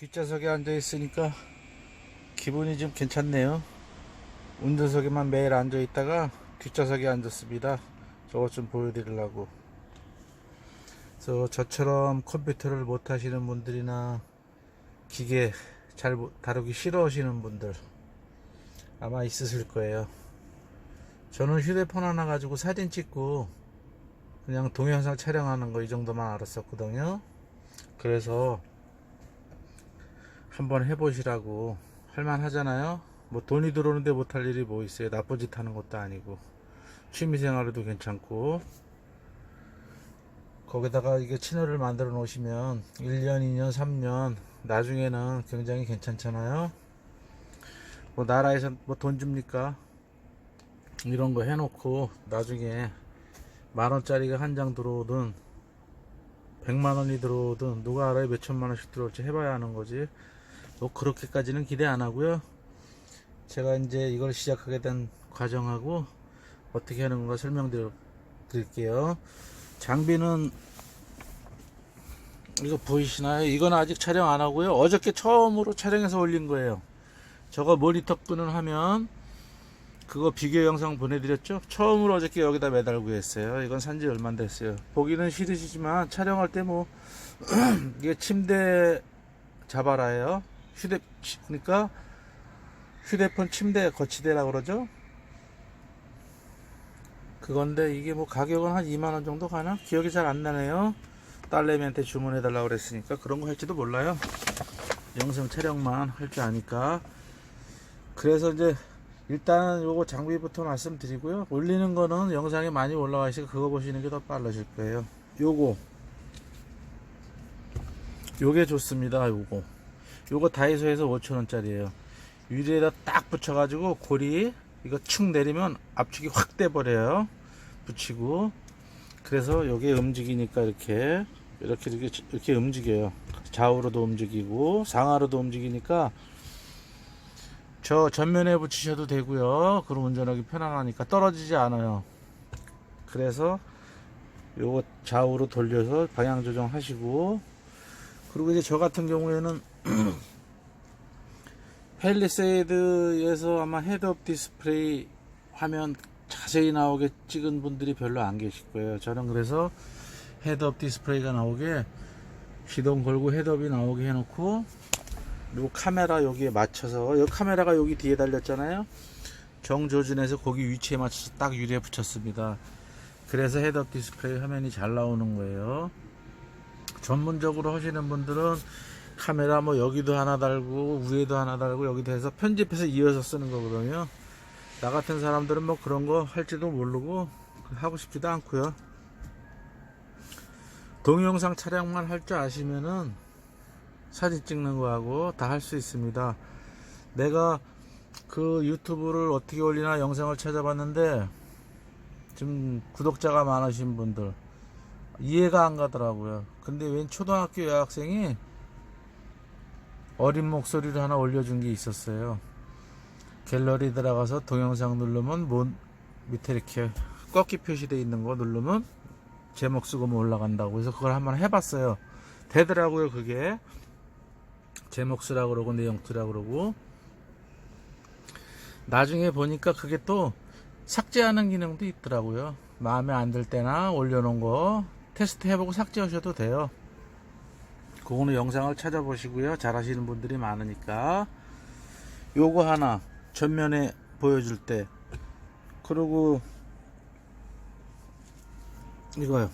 뒷좌석에 앉아 있으니까 기분이 좀 괜찮네요. 운전석에만 매일 앉아 있다가 뒷좌석에 앉았습니다. 저것 좀 보여드리려고. 그래서 저처럼 컴퓨터를 못 하시는 분들이나 기계 잘 못- 다루기 싫어하시는 분들 아마 있으실 거예요. 저는 휴대폰 하나 가지고 사진 찍고 그냥 동영상 촬영하는 거 이 정도만 알았었거든요. 그래서 한번 해보시라고 할만 하잖아요. 뭐 돈이 들어오는데 못할 일이 뭐 있어요. 나쁜 짓 하는 것도 아니고 취미생활에도 괜찮고 거기다가 이게 채널을 만들어 놓으시면 1년, 2년, 3년 나중에는 굉장히 괜찮잖아요. 뭐 나라에서 뭐 돈 줍니까? 이런 거 해놓고 나중에 만 원짜리가 한 장 들어오든 100만 원이 들어오든 누가 알아요 몇 천만 원씩 들어올지 해봐야 하는 거지 뭐 그렇게까지는 기대 안 하고요 제가 이제 이걸 시작하게 된 과정하고 어떻게 하는 건가 설명드릴게요 장비는 이거 보이시나요 이건 아직 촬영 안 하고요 어저께 처음으로 촬영해서 올린 거예요 저거 모니터 끄는 화면 그거 비교 영상 보내드렸죠? 처음으로 어저께 여기다 매달고 했어요. 이건 산지 얼마 안 됐어요. 보기는 싫으시지만 촬영할 때 뭐 이게 침대 자바라예요. 휴대 그러니까 휴대폰 침대 거치대라고 그러죠? 그건데 이게 뭐 가격은 한 2만 원 정도 가나? 기억이 잘 안 나네요. 딸내미한테 주문해 달라고 그랬으니까 그런 거 할지도 몰라요. 영상 촬영만 할 줄 아니까. 그래서 이제 일단 요거 장비부터 말씀드리고요. 올리는 거는 영상에 많이 올라와 있으니까 그거 보시는 게 더 빨라질 거예요. 요거. 요게 좋습니다. 요거. 요거 다이소에서 5천원짜리예요 유리에다 딱 붙여가지고 고리 이거 축 내리면 압축이 확 돼버려요. 붙이고. 그래서 요게 움직이니까 이렇게 이렇게 이렇게 이렇게 움직여요. 좌우로도 움직이고 상하로도 움직이니까 저 전면에 붙이셔도 되고요. 그럼 운전하기 편안하니까 떨어지지 않아요. 그래서 요거 좌우로 돌려서 방향 조정 하시고 그리고 이제 저 같은 경우에는 펠리세이드에서 아마 헤드업 디스플레이 화면 자세히 나오게 찍은 분들이 별로 안 계실 거예요. 저는 그래서 헤드업 디스플레이가 나오게 시동 걸고 헤드업이 나오게 해놓고 요 카메라 여기에 맞춰서 요 카메라가 여기 뒤에 달렸잖아요. 정조준에서 거기 위치에 맞춰서 딱 유리에 붙였습니다. 그래서 헤드업 디스플레이 화면이 잘 나오는 거예요. 전문적으로 하시는 분들은 카메라 뭐 여기도 하나 달고 위에도 하나 달고 여기도 해서 편집해서 이어서 쓰는 거거든요 나 같은 사람들은 뭐 그런 거 할지도 모르고 하고 싶지도 않고요 동영상 촬영만 할 줄 아시면은 사진 찍는 거하고 다 할 수 있습니다. 내가 그 유튜브를 어떻게 올리나 영상을 찾아봤는데 좀 구독자가 많으신 분들 이해가 안 가더라고요. 근데 웬 초등학교 여학생이 어린 목소리를 하나 올려준 게 있었어요. 갤러리 들어가서 동영상 누르면 뭐 밑에 이렇게 꺾기 표시되어 있는 거 누르면 제목 쓰고 뭐 올라간다고 해서 그걸 한번 해봤어요. 되더라고요 그게. 제목 쓰라 그러고 내용 쓰라 그러고 나중에 보니까 그게 또 삭제하는 기능도 있더라고요 마음에 안 들 때나 올려놓은 거 테스트 해보고 삭제하셔도 돼요 그거는 영상을 찾아보시고요. 잘 하시는 분들이 많으니까. 요거 하나 전면에 보여줄 때. 그리고 이거요.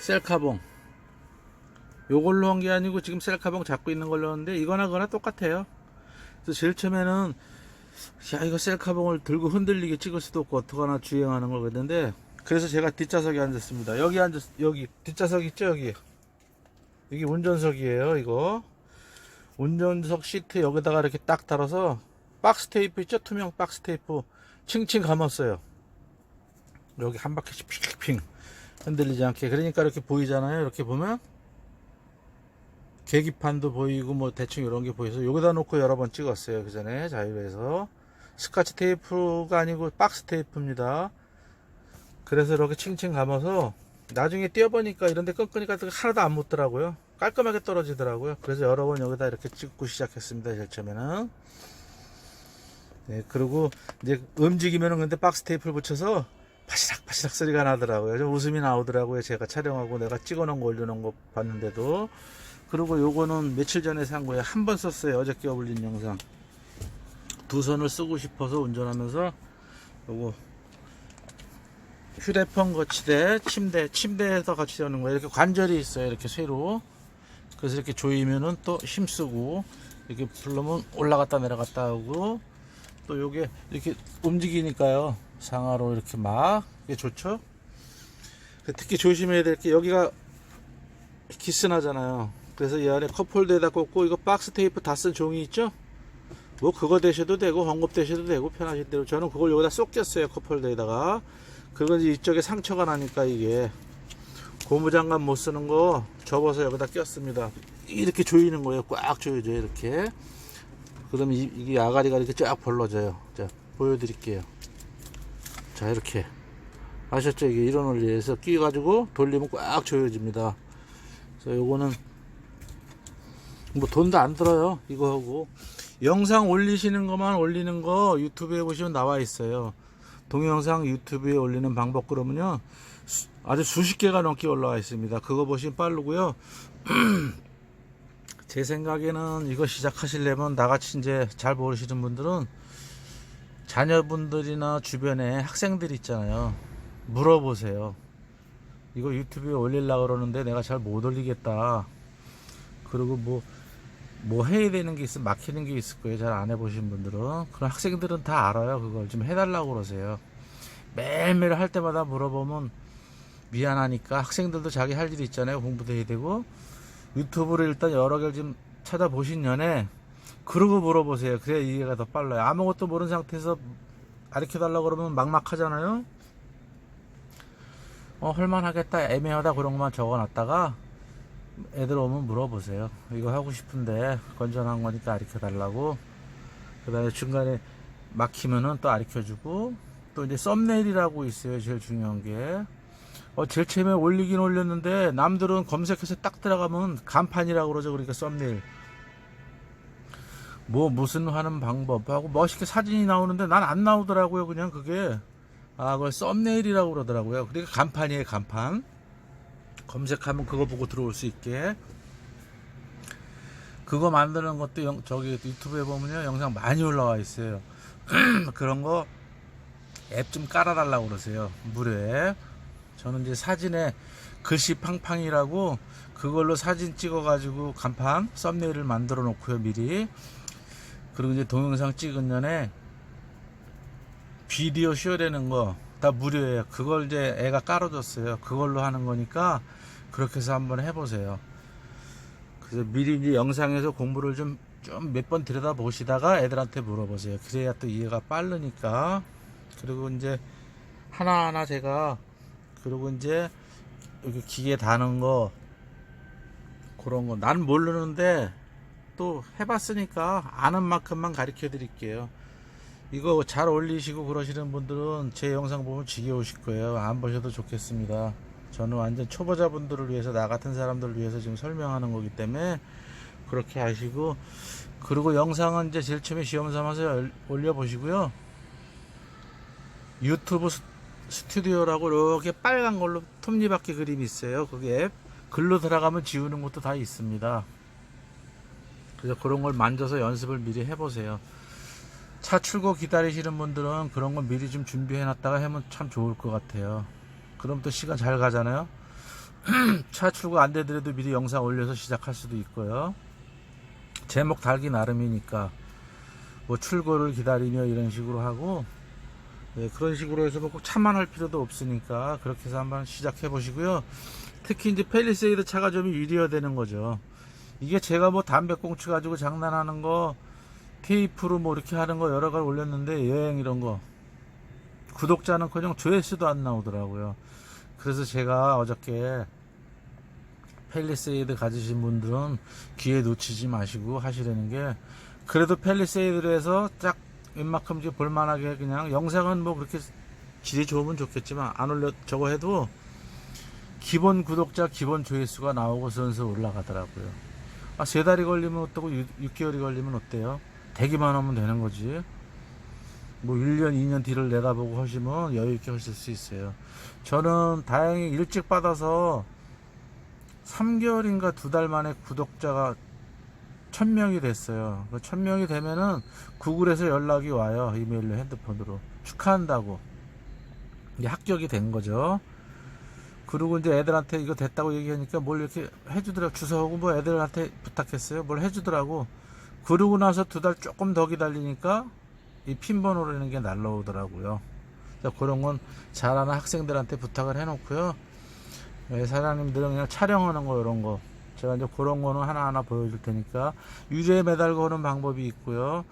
셀카봉. 요걸로 한 게 아니고 지금 셀카봉 잡고 있는 걸로 하는데 이거나 그거나 똑같아요. 그래서 제일 처음에는 야 이거 셀카봉을 들고 흔들리게 찍을 수도 없고 어떡하나 주행하는 걸 그랬는데 그래서 제가 뒷좌석에 앉았습니다. 여기 앉았 여기 뒷좌석 있죠 여기 여기 운전석이에요 이거. 운전석 시트 여기다가 이렇게 딱 달아서 박스 테이프 있죠? 투명 박스 테이프. 칭칭 감았어요. 여기 한 바퀴씩 핑핑 흔들리지 않게. 그러니까 이렇게 보이잖아요. 이렇게 보면. 계기판도 보이고 뭐 대충 이런 게 보여서 여기다 놓고 여러 번 찍었어요 그 전에 자유에서. 스카치 테이프가 아니고 박스 테이프입니다. 그래서 이렇게 칭칭 감아서 나중에 띄어보니까 이런데 끈끈이가 하나도 안 묻더라고요 깔끔하게 떨어지더라고요. 그래서 여러 번 여기다 이렇게 찍고 시작했습니다. 제일 처음에는. 네, 그리고 이제 움직이면은 근데 박스 테이프를 붙여서 바시락 바시락 소리가 나더라고요. 좀 웃음이 나오더라고요. 제가 촬영하고 내가 찍어놓은 거 올려놓은 거 봤는데도. 그리고 요거는 며칠 전에 산 거예요. 한 번 썼어요. 어저께 올린 영상. 두 손을 쓰고 싶어서 운전하면서 요거 휴대폰 거치대, 침대, 침대에서 같이 하는 거예요. 이렇게 관절이 있어요. 이렇게 쇠로. 그래서 이렇게 조이면은 또 힘쓰고, 이렇게 부르면 올라갔다 내려갔다 하고, 또 요게 이렇게 움직이니까요. 상하로 이렇게 막, 이게 좋죠? 그 특히 조심해야 될 게 여기가 기스나잖아요. 그래서 이 안에 컵홀더에다 꽂고, 이거 박스 테이프 다 쓴 종이 있죠? 뭐 그거 대셔도 되고 헝겊 대셔도 되고 편하신 대로 저는 그걸 여기다 쏙 꼈어요 컵홀더에다가 그건 이쪽에 상처가 나니까 이게 고무장갑 못 쓰는 거 접어서 여기다 꼈습니다. 이렇게 조이는 거예요. 꽉 조여줘요 이렇게. 그러면 이, 이게 아가리가 이렇게 쫙 벌러져요. 자 보여드릴게요. 자 이렇게. 아셨죠? 이게 이런 원리에서 끼 가지고 돌리면 꽉 조여집니다. 그래서 요거는 뭐 돈도 안 들어요 이거 하고. 영상 올리시는 것만 올리는 거 유튜브에 보시면 나와 있어요 동영상 유튜브에 올리는 방법 그러면요 수- 아주 수십 개가 넘게 올라와 있습니다. 그거 보시면 빠르고요. 제 생각에는 이거 시작하시려면 나같이 이제 잘 모르시는 분들은 자녀분들이나 주변에 학생들 있잖아요. 물어보세요. 이거 유튜브에 올리려고 그러는데 내가 잘 못 올리겠다. 그리고 뭐 뭐 해야 되는 게 있으면 막히는 게 있을 거예요. 잘 안 해보신 분들은. 그런 학생들은 다 알아요. 그걸 좀 해달라고 그러세요. 매일매일 할 때마다 물어보면 미안하니까 학생들도 자기 할 일이 있잖아요. 공부도 해야 되고. 유튜브를 일단 여러 개를 좀 찾아보신 년에 그러고 물어보세요. 그래야 이해가 더 빨라요. 아무것도 모르는 상태에서 가르쳐 달라고 그러면 막막하잖아요. 어, 할만하겠다. 애매하다. 그런 것만 적어 놨다가 애들 오면 물어보세요. 이거 하고 싶은데 건전한 거니까 가르쳐 달라고. 그 다음에 중간에 막히면은 또 가르쳐 주고, 또 이제 썸네일이라고 있어요. 제일 중요한 게. 어, 제일 처음에 올리긴 올렸는데, 남들은 검색해서 딱 들어가면 간판이라고 그러죠. 그러니까 썸네일. 뭐, 무슨 하는 방법하고 멋있게 사진이 나오는데 난 안 나오더라고요. 그냥 그게. 아, 그걸 썸네일이라고 그러더라고요. 그러니까 간판이에요, 간판. 검색하면 그거 보고 들어올 수 있게 그거 만드는 것도 영- 저기 유튜브에 보면요 영상 많이 올라와 있어요 그런 거 앱 좀 깔아달라고 그러세요 무료에 저는 이제 사진에 글씨 팡팡이라고 그걸로 사진 찍어 가지고 간판 썸네일을 만들어 놓고요 미리 그리고 이제 동영상 찍은 전에 비디오 쉬어되는 거 다 무료예요. 그걸 이제 애가 깔아줬어요. 그걸로 하는 거니까 그렇게 해서 한번 해보세요. 그래서 미리 이제 영상에서 공부를 좀 좀 몇 번 들여다 보시다가 애들한테 물어보세요. 그래야 또 이해가 빠르니까. 그리고 이제 하나하나 제가 그리고 이제 여기 기계 다는 거 그런 거 난 모르는데 또 해봤으니까 아는 만큼만 가르쳐 드릴게요. 이거 잘 올리시고 그러시는 분들은 제 영상 보면 지겨우실 거예요. 안 보셔도 좋겠습니다. 저는 완전 초보자분들을 위해서 나 같은 사람들을 위해서 지금 설명하는 거기 때문에 그렇게 하시고 그리고 영상은 이제 제일 처음에 시험 삼아서 열- 올려보시고요. 유튜브 스- 스튜디오라고 이렇게 빨간 걸로 톱니바퀴 그림이 있어요. 그게 앱. 글로 들어가면 지우는 것도 다 있습니다. 그래서 그런 걸 만져서 연습을 미리 해보세요. 차 출고 기다리시는 분들은 그런 거 미리 좀 준비해 놨다가 하면 참 좋을 것 같아요. 그럼 또 시간 잘 가잖아요. 차 출고 안 되더라도 미리 영상 올려서 시작할 수도 있고요. 제목 달기 나름이니까 뭐 출고를 기다리며 이런 식으로 하고 네, 그런 식으로 해서 뭐꼭 차만 할 필요도 없으니까 그렇게 해서 한번 시작해 보시고요. 특히 이제 펠리세이드 차가 좀 유리화되는 거죠. 이게 제가 뭐 담배꽁초 가지고 장난하는 거 테이프로 뭐 이렇게 하는 거 여러 가지 올렸는데 여행 이런 거 구독자는 그냥 조회수도 안 나오더라고요. 그래서 제가 어저께 펠리세이드 가지신 분들은 기회 놓치지 마시고 하시려는 게 그래도 펠리세이드로 해서 딱 웬만큼 이제 볼만하게 그냥 영상은 뭐 그렇게 질이 좋으면 좋겠지만 안 올려 저거 해도 기본 구독자 기본 조회수가 나오고 선수 올라가더라고요. 아, 세 달이 걸리면 어떠고 6, 개월이 걸리면 어때요? 되기만 하면 되는 거지. 뭐 1년, 2년 뒤를 내다보고 하시면 여유 있게 하실 수 있어요. 저는 다행히 일찍 받아서 3개월인가 두 달 만에 구독자가 1000명이 됐어요. 1000명이 되면은 구글에서 연락이 와요. 이메일로 핸드폰으로. 축하한다고. 이게 합격이 된 거죠. 그리고 이제 애들한테 이거 됐다고 얘기하니까 뭘 이렇게 해주더라고. 주소하고 뭐 애들한테 부탁했어요. 뭘 해주더라고. 그러고 나서 두 달 조금 더 기다리니까 이 핀번호라는 게 날라오더라고요. 그런 건 잘하는 학생들한테 부탁을 해놓고요. 예, 사장님들은 그냥 촬영하는 거 이런 거 제가 이제 그런 거는 하나하나 보여줄 테니까 유리에 매달고 하는 방법이 있고요.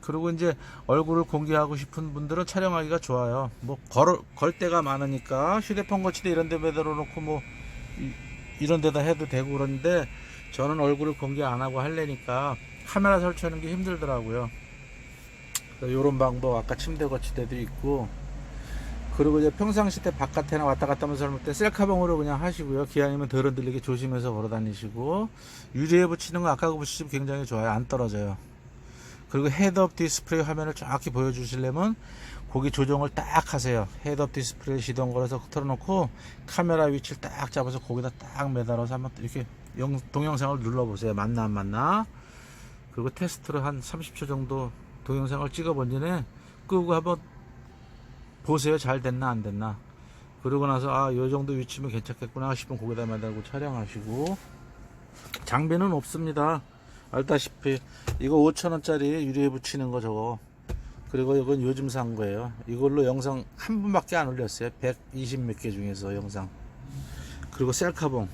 그리고 이제 얼굴을 공개하고 싶은 분들은 촬영하기가 좋아요. 뭐 걸, 걸 때가 많으니까 휴대폰 거치대 이런 데 매달아 놓고 뭐 이, 런 데다 해도 되고 그런데 저는 얼굴을 공개 안 하고 할래니까 카메라 설치하는 게 힘들더라고요. 이런 방법 아까 침대 거치대도 있고 그리고 이제 평상시 때 바깥에나 왔다 갔다 하면서 할때 셀카봉으로 그냥 하시고요. 기아님은 덜 흔들리게 조심해서 걸어 다니시고 유리에 붙이는 거 아까 그 붙이시면 굉장히 좋아요. 안 떨어져요. 그리고 헤드업 디스플레이 화면을 정확히 보여주시려면 거기 조정을 딱 하세요. 헤드업 디스플레이 시동 걸어서 틀어놓고 카메라 위치를 딱 잡아서 거기다 딱 매달아서 한번 이렇게 영, 동영상을 눌러보세요. 맞나 안 맞나? 그리고 테스트로 한 30초 정도 동영상을 찍어본 전에 끄고 한번 보세요. 잘 됐나 안 됐나. 그러고 나서 아, 요 정도 위치면 괜찮겠구나 싶으면 거기다 매달고 촬영하시고 장비는 없습니다. 알다시피 이거 5천원짜리 유리에 붙이는 거 저거 그리고 이건 요즘 산 거예요. 이걸로 영상 한 분밖에 안 올렸어요. 120 몇 개 중에서 영상. 그리고 셀카봉.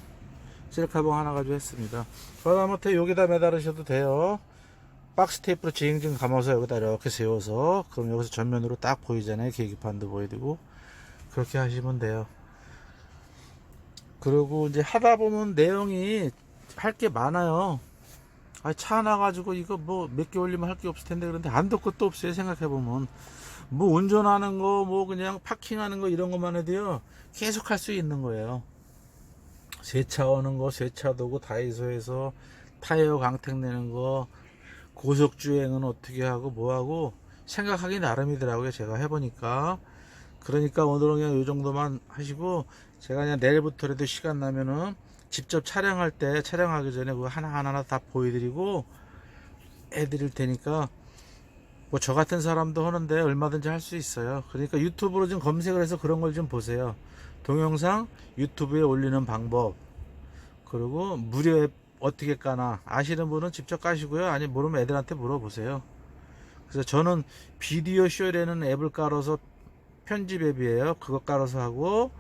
셀카봉 하나 가지고 했습니다. 그다음부터 여기다 매달으셔도 돼요. 박스 테이프로 징징 감아서 여기다 이렇게 세워서 그럼 여기서 전면으로 딱 보이잖아요. 계기판도 보여지고 그렇게 하시면 돼요. 그리고 이제 하다 보면 내용이 할 게 많아요. 아, 차 하나 가지고 이거 뭐 몇 개 올리면 할 게 없을 텐데 그런데 안될 것도 없어요. 생각해 보면 뭐 운전하는 거 뭐 그냥 파킹하는 거 이런 것만 해도요 계속 할 수 있는 거예요. 세차 오는 거 세차 도구 다이소에서 타이어 광택 내는 거 고속 주행은 어떻게 하고 뭐 하고 생각하기 나름이더라고요. 제가 해보니까 그러니까 오늘은 그냥 이 정도만 하시고 제가 그냥 내일부터라도 시간 나면은 직접 촬영할 때 촬영하기 전에 그거 하나하나 다 보여드리고 해드릴 테니까 뭐 저 같은 사람도 하는데 얼마든지 할 수 있어요. 그러니까 유튜브로 좀 검색을 해서 그런 걸 좀 보세요. 동영상 유튜브에 올리는 방법 그리고 무료 앱 어떻게 까나 아시는 분은 직접 까시고요. 아니 모르면 애들한테 물어보세요. 그래서 저는 비디오 쇼라는 앱을 깔아서 편집 앱이에요. 그거 깔아서 하고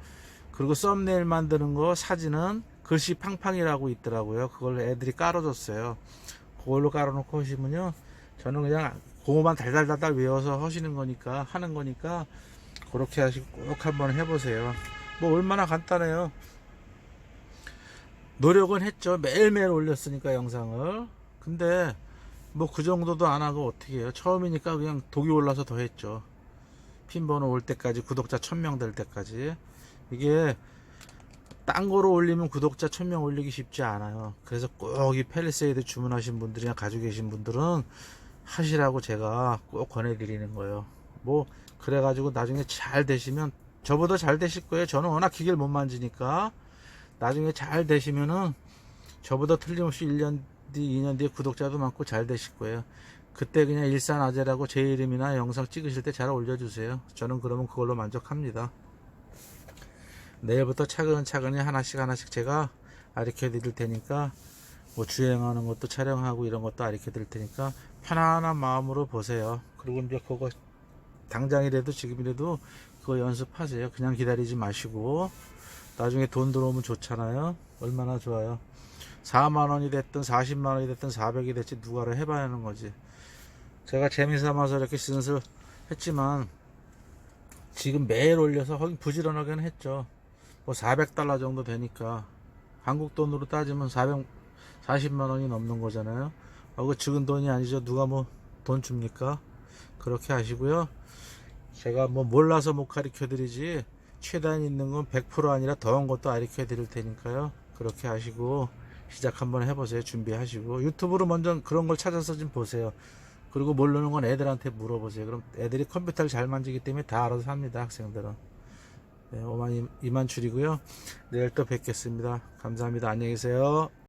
그리고 썸네일 만드는 거 사진은 글씨 팡팡이라고 있더라고요. 그걸 애들이 깔아줬어요. 그걸로 깔아놓고 하시면요. 저는 그냥 그거만 달달달달 외워서 하시는 거니까 하는 거니까 그렇게 하시고 꼭 한번 해보세요. 뭐 얼마나 간단해요. 노력은 했죠. 매일매일 올렸으니까 영상을. 근데 뭐 그 정도도 안 하고 어떻게 해요. 처음이니까 그냥 독이 올라서 더 했죠. 핀번호 올 때까지 구독자 1000명 될 때까지. 이게 딴 거로 올리면 구독자 1000명 올리기 쉽지 않아요. 그래서 꼭 이 펠리세이드 주문하신 분들이나 가지고 계신 분들은 하시라고 제가 꼭 권해드리는 거예요. 뭐 그래가지고 나중에 잘 되시면 저보다 잘 되실 거예요. 저는 워낙 기계를 못 만지니까 나중에 잘 되시면은 저보다 틀림없이 1년 뒤, 2년 뒤에 구독자도 많고 잘 되실 거예요. 그때 그냥 일산 아재라고 제 이름이나 영상 찍으실 때 잘 올려주세요. 저는 그러면 그걸로 만족합니다. 내일부터 차근차근히 하나씩 하나씩 제가 가르쳐 드릴 테니까 뭐 주행하는 것도 촬영하고 이런 것도 가르쳐 드릴 테니까 편안한 마음으로 보세요. 그리고 이제 그거 당장이라도 지금이라도 그거 연습하세요. 그냥 기다리지 마시고 나중에 돈 들어오면 좋잖아요. 얼마나 좋아요. 4만 원이 됐든 40만 원이 됐든 400이 됐지 누가를 해봐야 하는 거지. 제가 재미삼아서 이렇게 쓴슬 했지만 지금 매일 올려서 거긴 부지런하게는 했죠. 뭐 400달러 정도 되니까 한국 돈으로 따지면 440만 원이 넘는 거잖아요. 아, 그 적은 돈이 아니죠. 누가 뭐 돈 줍니까? 그렇게 하시고요. 제가 뭐 몰라서 못 가르쳐 드리지 최대한 있는 건 100% 아니라 더한 것도 가르쳐 드릴 테니까요. 그렇게 하시고 시작 한번 해보세요. 준비하시고 유튜브로 먼저 그런 걸 찾아서 좀 보세요. 그리고 모르는 건 애들한테 물어보세요. 그럼 애들이 컴퓨터를 잘 만지기 때문에 다 알아서 합니다. 학생들은. 네, 오만 이만 줄이고요. 내일 또 뵙겠습니다. 감사합니다. 안녕히 계세요.